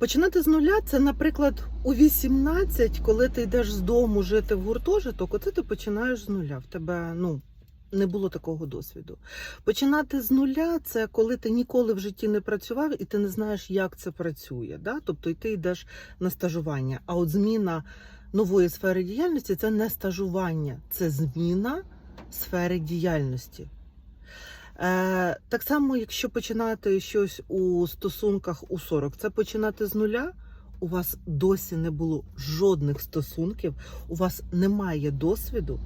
Починати з нуля це, наприклад, у 18, коли ти йдеш з дому жити в гуртожиток, оце ти починаєш з нуля. В тебе ну, не було такого досвіду. Починати з нуля це коли ти ніколи в житті не працював і ти не знаєш, як це працює. Да? Тобто і ти йдеш на стажування. А от зміна нової сфери діяльності це не стажування, це зміна сфери діяльності. Е, так само, якщо починати щось у стосунках у 40, це починати з нуля. У вас досі не було жодних стосунків, у вас немає досвіду.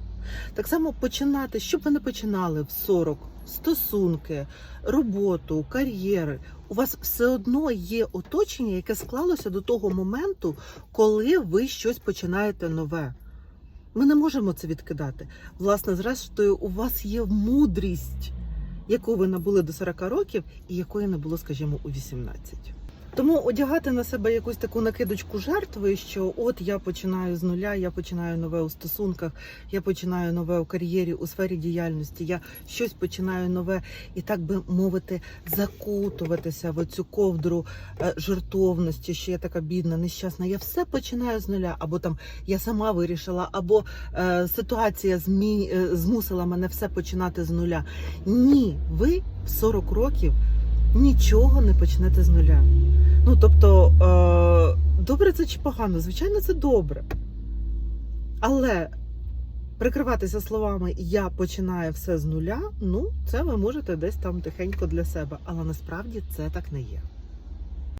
Так само починати, що б ви не починали в 40, стосунки, роботу, кар'єри. У вас все одно є оточення, яке склалося до того моменту, коли ви щось починаєте нове. Ми не можемо це відкидати. Власне, зрештою, у вас є мудрість, яку ви набули до 40 років, і якої не було, скажімо, у 18. Тому одягати на себе якусь таку накидочку жертви, що от я починаю з нуля, я починаю нове у стосунках, я починаю нове у кар'єрі, у сфері діяльності, я щось починаю нове, і так би мовити, закутуватися в цю ковдру е, жертовності, що я така бідна, нещасна. Я все починаю з нуля, або там я сама вирішила, або е, ситуація змі... е, змусила мене все починати з нуля. Ні, ви в 40 років нічого не почнете з нуля. Ну тобто, е, добре це чи погано? Звичайно, це добре. Але прикриватися словами я починаю все з нуля, ну, це ви можете десь там тихенько для себе. Але насправді це так не є.